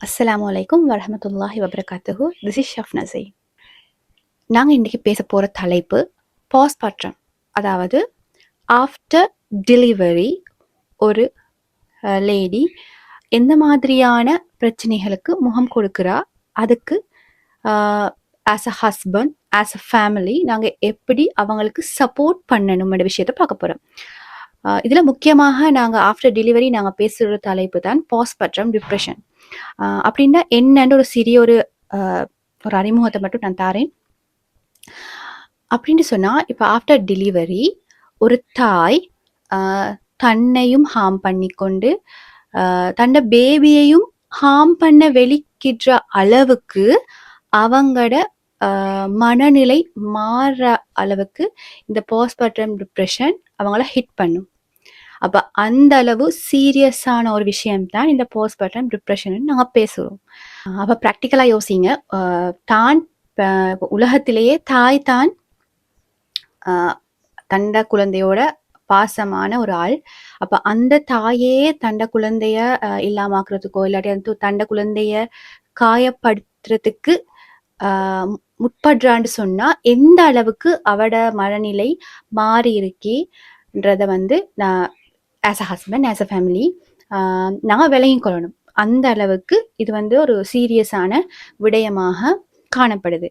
அஸ்லாம் வலைக்கும் வரமத்துல்லாஹி வபரகாத்துஹு திஸ் இஸ் ஷஃப் நசை நாங்கள் இன்றைக்கி பேச போகிற தலைப்பு பாஸ்பாட்டம் அதாவது ஆஃப்டர் டெலிவரி ஒரு லேடி எந்த மாதிரியான பிரச்சனைகளுக்கு முகம் கொடுக்குறா? அதுக்கு as a husband as a family நாங்கள் எப்படி அவங்களுக்கு சப்போர்ட் பண்ணணும்ன்ற விஷயத்தை பார்க்க போகிறோம் இதில் முக்கியமாக நாங்கள் ஆஃப்டர் டெலிவரி நாங்கள் பேசுகிற தலைப்பு தான் பாஸ்பட்ரம் டிப்ரெஷன் அப்படின்னா என்னன்னு ஒரு சிறிய ஒரு ஒரு அறிமுகத்தை மட்டும் நான் தாரேன். அப்படின்னு சொன்னால் இப்போ ஆஃப்டர் டெலிவரி ஒரு தாய் தன்னையும் ஹார்ம் பண்ணிக்கொண்டு தன்னோட பேபியையும் ஹார்ம் பண்ண வெளிக்கின்ற அளவுக்கு அவங்களோட மனநிலை மாற அளவுக்கு இந்த போஸ்ட்மார்ட்டம் டிப்ரெஷன் அவங்கள ஹிட் பண்ணும். அப்போ அந்த அளவு சீரியஸான ஒரு விஷயம் தான் இந்த பேட்டர்ன் டிப்ரெஷன் நாங்கள் பேசுகிறோம் அப்போ ப்ராக்டிக்கலாக யோசிங்க. தான் உலகத்திலேயே தாய் தான் தண்ட குழந்தையோட பாசமான ஒரு ஆள். அப்போ அந்த தாயே தண்ட குழந்தைய ஆஹ், இல்லாமாக்குறதுக்கோ இல்லாட்டி அந்த தண்ட குழந்தைய காயப்படுத்துறதுக்கு முற்படுறான்னு சொன்னா எந்த அளவுக்கு அவட மனநிலை மாறி இருக்கேன்றத வந்து நான் as a husband as a family நான் விளையும் கொள்ளணும். அந்த அளவுக்கு இது வந்து ஒரு சீரியஸான விடயமாக காணப்படுது.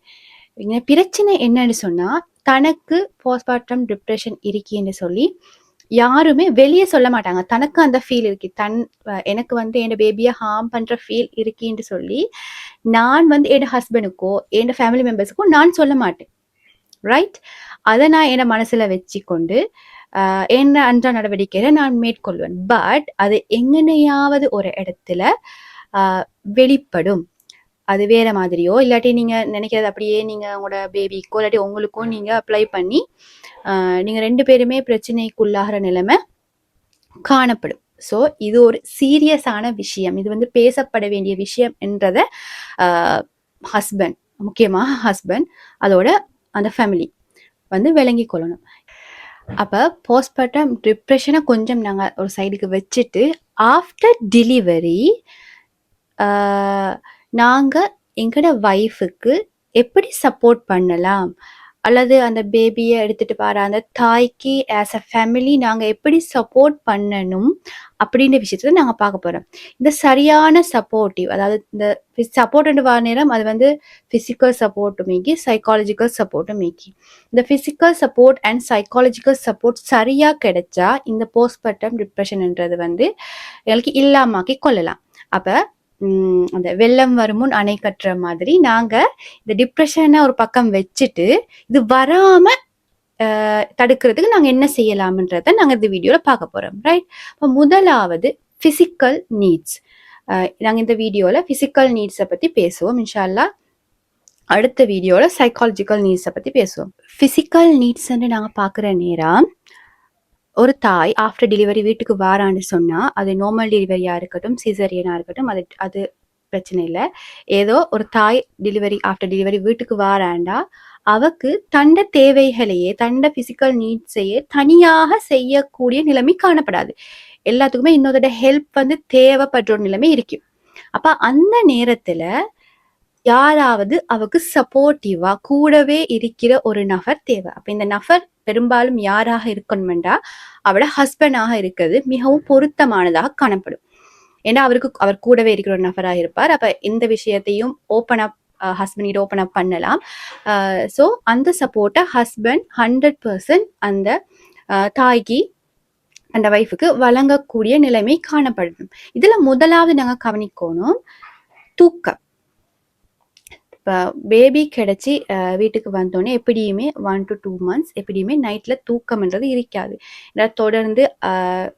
பிரச்சனை என்னன்னு சொன்னா தனக்கு போஸ்ட்மார்ட்டம் டிப்ரெஷன் இருக்கேன்னு சொல்லி யாருமே வெளியே சொல்ல மாட்டாங்க. தனக்கு அந்த ஃபீல் இருக்கு. தன் எனக்கு வந்து என் பேபியை ஹார்ம் பண்ற ஃபீல் இருக்கேன்னு சொல்லி நான் வந்து என் ஹஸ்பண்டுக்கோ என் ஃபேமிலி மெம்பர்ஸுக்கோ நான் சொல்ல மாட்டேன். ரைட் அதை நான் என் மனசுல வச்சுக்கொண்டு ஆஹ் என்ன அன்றாட நடவடிக்கைகளை நான் மேற்கொள்வேன். பட் அது எங்கனையாவது ஒரு இடத்துல ஆஹ் வெளிப்படும். அது வேற மாதிரியோ இல்லாட்டி நீங்க நினைக்கிறது அப்படியே நீங்க உங்களோட பேபிக்கோ இல்லாட்டி உங்களுக்கும் நீங்க அப்ளை பண்ணி ஆஹ் நீங்க ரெண்டு பேருமே பிரச்சனைக்குள்ளாகிற நிலைமை காணப்படும். ஸோ இது ஒரு சீரியஸான விஷயம். இது வந்து பேசப்பட வேண்டிய விஷயம் என்றத ஹஸ்பண்ட் முக்கியமாக ஹஸ்பண்ட் அதோட அந்த ஃபேமிலி வந்து விளங்கி கொள்ளணும். அப்போ போஸ்ட்மார்ட்டம் டிப்ரெஷனை கொஞ்சம் நாங்கள் ஒரு சைடுக்கு வச்சுட்டு ஆஃப்டர் டெலிவரி நாங்கள் எங்களோட ஒய்ஃபுக்கு எப்படி சப்போர்ட் பண்ணலாம்? அல்லது அந்த பேபியை எடுத்துட்டு வர அந்த தாய்க்கு ஆஸ் அ ஃபேமிலி நாங்கள் எப்படி சப்போர்ட் பண்ணணும் அப்படின்ற விஷயத்த நாங்கள் பார்க்க போகிறோம் இந்த சரியான சப்போர்ட்டிவ் அதாவது இந்த சப்போர்ட் வர நேரம் அது வந்து ஃபிசிக்கல் சப்போர்ட்டும் மீக்கி சைக்காலஜிக்கல் சப்போர்ட்டும் மீக்கி இந்த physical support and psychological support சரியாக கிடைச்சா இந்த போஸ்ட்மார்ட்டம் டிப்ரெஷன்ன்றது வந்து எங்களுக்கு இல்லாமாக்கி கொள்ளலாம். அப்போ அந்த வெள்ளம் வருமுன் அணை கட்டுற மாதிரி நாங்கள் இந்த டிப்ரெஷனை ஒரு பக்கம் வச்சுட்டு இது வராம தடுக்கிறதுக்கு நாங்கள் என்ன செய்யலாம்ன்றத நாங்கள் இந்த வீடியோவில் பார்க்க போகிறோம் ரைட் இப்போ முதலாவது ஃபிசிக்கல் நீட்ஸ் நாங்கள் இந்த வீடியோவில் பிசிக்கல் நீட்ஸை பற்றி பேசுவோம் இன்ஷால்லா. அடுத்த வீடியோவில் சைக்காலஜிக்கல் நீட்ஸை பற்றி பேசுவோம். ஃபிசிக்கல் நீட்ஸ்ன்னு நாங்கள் பார்க்குற நேரம் ஒரு தாய் ஆஃப்டர் டெலிவரி வீட்டுக்கு வாரான்னு சொன்னால் அது நார்மல் டெலிவரியாக இருக்கட்டும் சிசரியனாக இருக்கட்டும் அது அது பிரச்சனை இல்லை. ஏதோ ஒரு தாய் டெலிவரி ஆஃப்டர் டெலிவரி வீட்டுக்கு வாராண்டா அவக்கு தண்ட தேவைகளையே தண்ட பிசிக்கல் நீட்ஸையே தனியாக செய்யக்கூடிய நிலைமை காணப்படாது. எல்லாத்துக்குமே இன்னொருத்தோட ஹெல்ப் வந்து தேவைப்படுற ஒரு நிலைமை இருக்கும். அப்ப அந்த நேரத்துல யாராவது அவக்கு சப்போர்ட்டிவா கூடவே இருக்கிற ஒரு நபர் தேவை. அப்ப இந்த நபர் பெரும்பாலும் யாராக இருக்கணுமெண்டா அவட ஹஸ்பண்டாக இருக்கிறது மிகவும் பொருத்தமானதாக காணப்படும். ஏன்னா அவருக்கு அவர் கூடவே இருக்கிற ஒரு நபராக இருப்பார். அப்ப இந்த விஷயத்தையும் open up husband open up பண்ணலாம். ஸோ அந்த சப்போர்ட்டை ஹஸ்பண்ட் ஹண்ட்ரட் பர்சன்ட் அந்த தாய்க்கு அந்த ஒய்ஃபுக்கு வழங்கக்கூடிய நிலைமை காணப்படணும் இதுல முதலாவது நாங்கள் கவனிக்கணும் தூக்கம். இப்போ பேபி கிடச்சி வீட்டுக்கு வந்தோடனே எப்படியுமே ஒன் டு டூ மந்த்ஸ் எப்படியுமே நைட்டில் தூக்கம்ன்றது இருக்காது. ஏன்னா தொடர்ந்து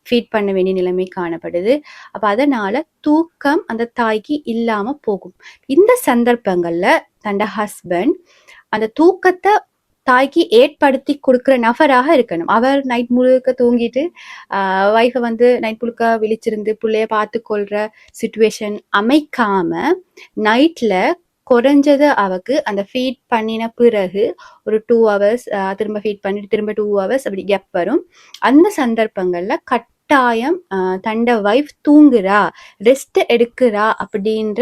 ஃபீட் பண்ண வேண்டிய நிலைமை காணப்படுது. அப்போ அதனால் தூக்கம் அந்த தாய்க்கு இல்லாமல் போகும். இந்த சந்தர்ப்பங்களில் தண்ட ஹஸ்பண்ட் அந்த தூக்கத்தை தாய்க்கு ஏற்படுத்தி கொடுக்குற நபராக இருக்கணும். அவர் நைட் முழுக்க தூங்கிட்டு ஒய்ஃபை வந்து நைட் முழுக்க விழிச்சிருந்து பிள்ளைய பார்த்து கொள்கிற சுச்சுவேஷன் அமைக்காம நைட்டில் குறைஞ்சது அவக்கு அந்த ஃபீட் பண்ணின பிறகு ஒரு டூ ஹவர்ஸ் திரும்ப ஃபீட் பண்ணிட்டு திரும்ப டூ ஹவர்ஸ் அப்படி கெப் வரும். அந்த சந்தர்ப்பங்கள்ல கட் கட்டாயம் தண்ட வைஃப் தூங்குறா ரெஸ்ட் எடுக்கிறா அப்படின்ற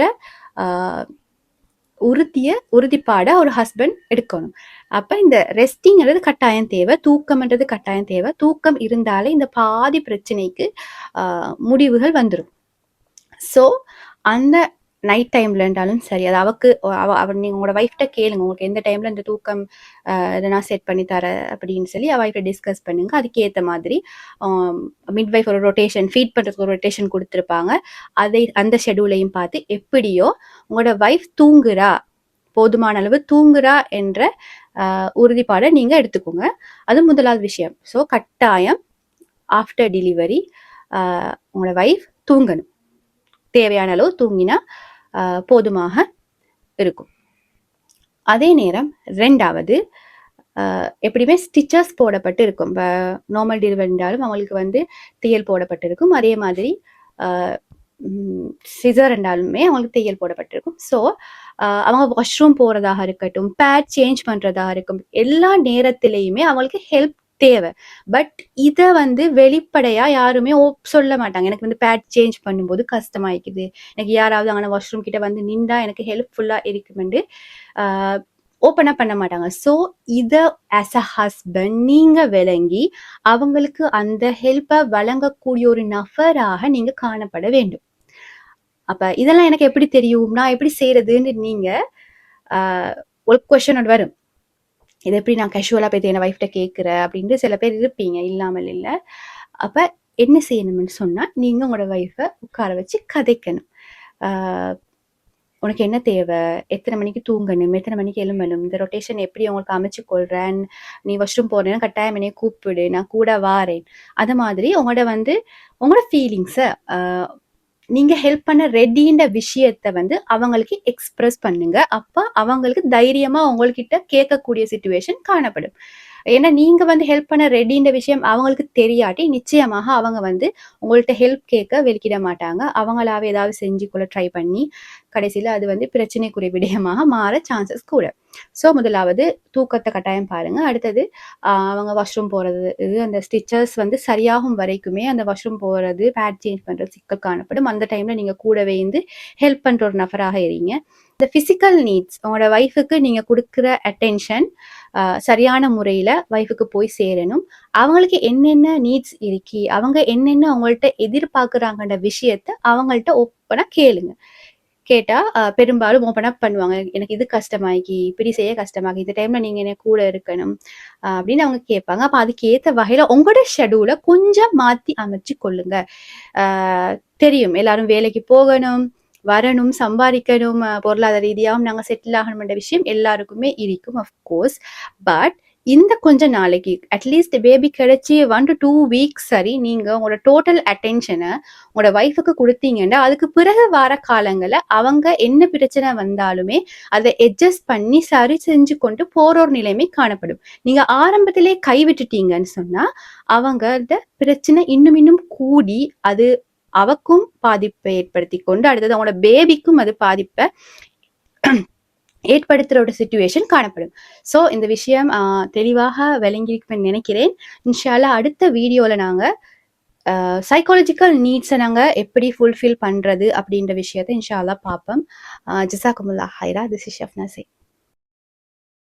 உறுதிய உறுதிப்பாட ஒரு ஹஸ்பண்ட் எடுக்கணும். அப்ப இந்த ரெஸ்டிங்கிறது கட்டாயம் தேவை தூக்கம்ன்றது கட்டாயம் தேவை. தூக்கம் இருந்தாலே இந்த பாதி பிரச்சனைக்கு முடிவுகள் வந்துடும் ஸோ அந்த நைட் டைம்ல இருந்தாலும் சரி. அது அவக்கு அவ அவ நீங்க உங்களோட ஒய்ஃப்ட்ட கேளுங்க. உங்களுக்கு எந்த டைம்ல இந்த தூக்கம் ஆஹ் இதை நான் செட் பண்ணி தரேன் அப்படின்னு சொல்லி அவ டிஸ்கஸ் பண்ணுங்க. அதுக்கேற்ற மாதிரி மிட் வைஃப் ஒரு ரொட்டேஷன் ஃபீட் பண்றதுக்கு ஒரு ரொட்டேஷன் கொடுத்துருப்பாங்க. அதை அந்த ஷெடியூலையும் பார்த்து எப்படியோ உங்களோட ஒய்ஃப் தூங்குறா போதுமான அளவு தூங்குறா என்ற உறுதிப்பாடை நீங்க எடுத்துக்கோங்க. அது முதலாவது விஷயம். ஸோ கட்டாயம் ஆஃப்டர் டெலிவரி உங்களோட ஒய்ஃப் தூங்கணும். தேவையான அளவு தூங்கினா போதுமாக இருக்கும். அதே நேரம் ரெண்டாவது எப்படியுமே ஸ்டிச்சஸ் போடப்பட்டு இருக்கும். இப்போ நார்மல் டெலிவரி இருந்தாலும் அவங்களுக்கு வந்து தையல் போடப்பட்டிருக்கும் அதே மாதிரி சிசர் இருந்தாலுமே அவங்களுக்கு தையல் போடப்பட்டிருக்கும் ஸோ அவங்க வாஷ்ரூம் போகிறதாக இருக்கட்டும் பேட் சேஞ்ச் பண்ணுறதாக இருக்கும் எல்லா நேரத்திலையுமே அவங்களுக்கு ஹெல்ப் தேவை. பட் இதை வந்து வெளிப்படையா யாருமே ஓப் சொல்ல மாட்டாங்க. எனக்கு வந்து பேட் சேஞ்ச் பண்ணும்போது கஷ்டமாயிக்குது எனக்கு யாராவது அங்கே வாஷ்ரூம் கிட்ட வந்து நின்றா எனக்கு ஹெல்ப்ஃபுல்லா இருக்குமெண்டு ஓப்பனாக பண்ண மாட்டாங்க. ஸோ இதை ஆஸ் அ ஹஸ்பண்ட் நீங்கள் விளங்கி அவங்களுக்கு அந்த ஹெல்ப்பை வழங்கக்கூடிய ஒரு நபராக நீங்கள் காணப்பட வேண்டும். அப்போ இதெல்லாம் எனக்கு எப்படி தெரியும்? நான் எப்படி செய்யறதுன்னு நீங்கள் ஒரு கொஷனோட வரும். இதை எப்படி நான் கேஷுவலாக போய் என் ஒய்ஃப்ட கேட்குறேன் அப்படின்ட்டு சில பேர் இருப்பீங்க இல்லாமல் இல்லை. அப்போ என்ன செய்யணும்னு சொன்னால் நீங்கள் உங்களோட ஒய்ஃபை உட்கார வச்சு கதைக்கணும். உனக்கு என்ன தேவை? எத்தனை மணிக்கு தூங்கணும்? எத்தனை மணிக்கு எழும்பணும்? இந்த ரொட்டேஷன் எப்படி உங்களுக்கு அமைச்சு கொள்றேன்? நீ வாஷ்ரூம் போறேன்னா கட்டாயம் என்னைய கூப்பிடு நான் கூட வாரேன். அது மாதிரி உங்களோட வந்து உங்களோட ஃபீலிங்ஸை நீங்க ஹெல்ப் பண்ண ரெடின்ற விஷயத்த வந்து அவங்களுக்கு எக்ஸ்பிரஸ் பண்ணுங்க. அப்ப அவங்களுக்கு தைரியமா உங்கள்கிட்ட கேட்கக்கூடிய சுச்சுவேஷன் காணப்படும். ஏன்னா நீங்க வந்து ஹெல்ப் பண்ண ரெடின்ற விஷயம் அவங்களுக்கு தெரியாட்டி நிச்சயமாக அவங்க வந்து உங்கள்ட்ட ஹெல்ப் கேட்க வெளிக்கிட மாட்டாங்க. அவங்களாவே ஏதாவது செஞ்சுக்குள்ள ட்ரை பண்ணி கடைசியில் அது வந்து பிரச்சனைக்குரிய விடயமாக மாற சான்சஸ் கூட. ஸோ முதலாவது தூக்கத்தை கட்டாயம் பாருங்க. அடுத்தது அவங்க வாஷ்ரூம் போகிறது இது அந்த ஸ்டிச்சர்ஸ் வந்து சரியாகும் வரைக்குமே அந்த வாஷ்ரூம் போகிறது பேட் சேஞ்ச் பண்ணுறது சிக்கல் காணப்படும். அந்த டைமில் நீங்கள் கூடவே இருந்து ஹெல்ப் பண்ணுற ஒரு நபராக இருங்க. இந்த ஃபிசிக்கல் நீட்ஸ் உங்களோட ஒய்ஃபுக்கு நீங்கள் கொடுக்குற அட்டென்ஷன் சரியான முறையில் ஒய்ஃபுக்கு போய் சேரணும். அவங்களுக்கு என்னென்ன நீட்ஸ் இருக்கி அவங்க என்னென்ன அவங்கள்ட்ட எதிர்பார்க்குறாங்கன்ற விஷயத்த அவங்கள்ட்ட ஓப்பனாக கேளுங்க. கேட்டா பெரும்பாலும் ஓப்பன் அப் பண்ணுவாங்க. எனக்கு இது கஷ்டமாகி இப்படி செய்ய கஷ்டமாகி இந்த டைம்ல நீங்க என்ன கூட இருக்கணும் அப்படின்னு அவங்க கேட்பாங்க. அப்ப அதுக்கு ஏத்த வகையில உங்களோட ஷெடியூலை கொஞ்சம் மாத்தி அமைச்சு கொள்ளுங்க. தெரியும். எல்லாரும் வேலைக்கு போகணும். வரணும் சம்பாதிக்கணும் பொருளாதார ரீதியாகவும் நாங்கள் செட்டில் ஆகணும்ன்ற விஷயம் எல்லாருக்குமே இருக்கும் அஃப்கோர்ஸ் பட் இந்த கொஞ்ச நாளைக்கு அட்லீஸ்ட் பேபி கிடைச்சி ஒன் டு டூ வீக்ஸ் சரி நீங்க உங்களோட டோட்டல் அட்டென்ஷனை உங்களோட ஒய்ஃபுக்கு கொடுத்தீங்கன்னா அதுக்கு பிறகு வார காலங்களில் அவங்க என்ன பிரச்சனை வந்தாலுமே அதை அட்ஜஸ்ட் பண்ணி சரி செஞ்சு கொண்டு போற ஒரு நிலைமை காணப்படும். நீங்க ஆரம்பத்திலே கைவிட்டுட்டீங்கன்னு சொன்னா அவங்களோட பிரச்சனை இன்னும் இன்னும் கூடி அது அவக்கும் பாதிப்பை ஏற்படுத்தி கொண்டு அடுத்தது அவங்களோட பேபிக்கும் அது பாதிப்பை ஏற்படுத்துகிற ஒரு சுச்சுவேஷன் காணப்படும். ஸோ இந்த விஷயம் தெளிவாக விளங்கியிருக்குன்னு நினைக்கிறேன். இன்ஷால்லா அடுத்த வீடியோவில் நாங்கள் சைக்காலஜிக்கல் நீட்ஸை நாங்கள் எப்படி ஃபுல்ஃபில் பண்ணுறது அப்படின்ற விஷயத்தை இன்ஷால்லா பார்ப்போம். ஜிசாக்குமுல்லா ஹைரா. This is ஷஃப்னா say